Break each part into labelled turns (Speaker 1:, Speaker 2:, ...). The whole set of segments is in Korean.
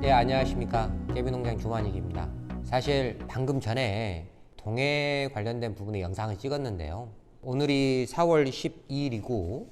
Speaker 1: 네, 안녕하십니까. 깨비농장 주만익입니다. 사실 방금 전에 동해 관련된 부분의 영상을 찍었는데요. 오늘이 4월 12일이고,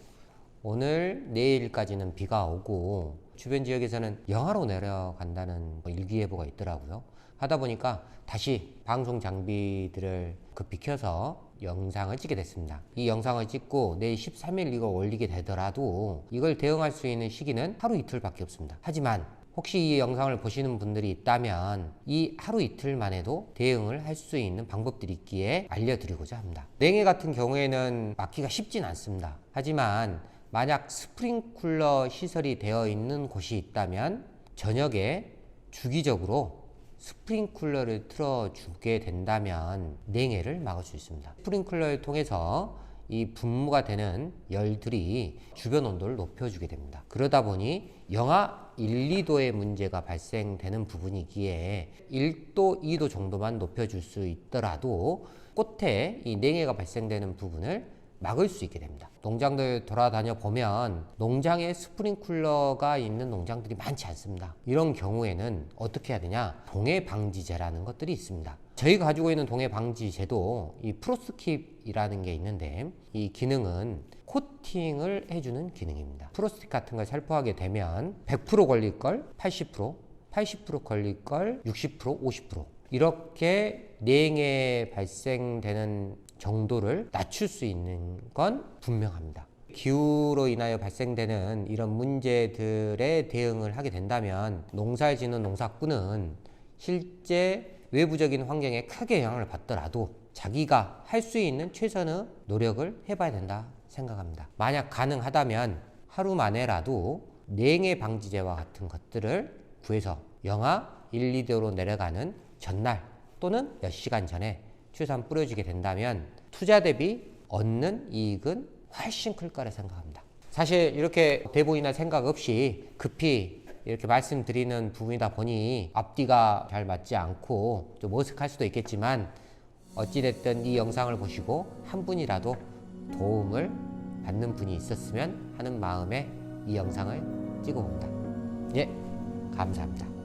Speaker 1: 오늘 내일까지는 비가 오고, 주변 지역에서는 영하로 내려간다는 뭐 일기예보가 있더라고요. 하다 보니까 다시 방송 장비들을 급히 켜서 영상을 찍게 됐습니다. 이 영상을 찍고 내일 13일 이걸 올리게 되더라도 이걸 대응할 수 있는 시기는 하루 이틀밖에 없습니다. 하지만 혹시 이 영상을 보시는 분들이 있다면 이 하루 이틀만 해도 대응을 할 수 있는 방법들이 있기에 알려드리고자 합니다. 냉해 같은 경우에는 막기가 쉽진 않습니다. 하지만 만약 스프링쿨러 시설이 되어 있는 곳이 있다면 저녁에 주기적으로 스프링쿨러를 틀어주게 된다면 냉해를 막을 수 있습니다. 스프링쿨러를 통해서 이 분무가 되는 열들이 주변 온도를 높여주게 됩니다. 그러다 보니 영하 1, 2도의 문제가 발생되는 부분이기에 1도, 2도 정도만 높여줄 수 있더라도 꽃에 이 냉해가 발생되는 부분을 막을 수 있게 됩니다. 농장들 돌아다녀 보면 농장에 스프링쿨러가 있는 농장들이 많지 않습니다. 이런 경우에는 어떻게 해야 되냐? 동해 방지제라는 것들이 있습니다. 저희가 가지고 있는 동해 방지 제도 이 프로스킵이라는 게 있는데 이 기능은 코팅을 해주는 기능입니다. 프로스틱 같은 걸 살포하게 되면 100% 걸릴 걸 80%, 80% 걸릴 걸 60%, 50% 이렇게 냉해 발생되는 정도를 낮출 수 있는 건 분명합니다. 기후로 인하여 발생되는 이런 문제들에 대응을 하게 된다면 농사를 짓는 농사꾼은 실제 외부적인 환경에 크게 영향을 받더라도 자기가 할 수 있는 최선의 노력을 해봐야 된다 생각합니다. 만약 가능하다면 하루 만에라도 냉해 방지제와 같은 것들을 구해서 영하 1, 2도로 내려가는 전날 또는 몇 시간 전에 최소한 뿌려주게 된다면 투자 대비 얻는 이익은 훨씬 클 거라 생각합니다. 사실 이렇게 대본이나 생각 없이 급히 이렇게 말씀드리는 부분이다 보니 앞뒤가 잘 맞지 않고 좀 어색할 수도 있겠지만 어찌됐든 이 영상을 보시고 한 분이라도 도움을 받는 분이 있었으면 하는 마음에 이 영상을 찍어봅니다. 예, 감사합니다.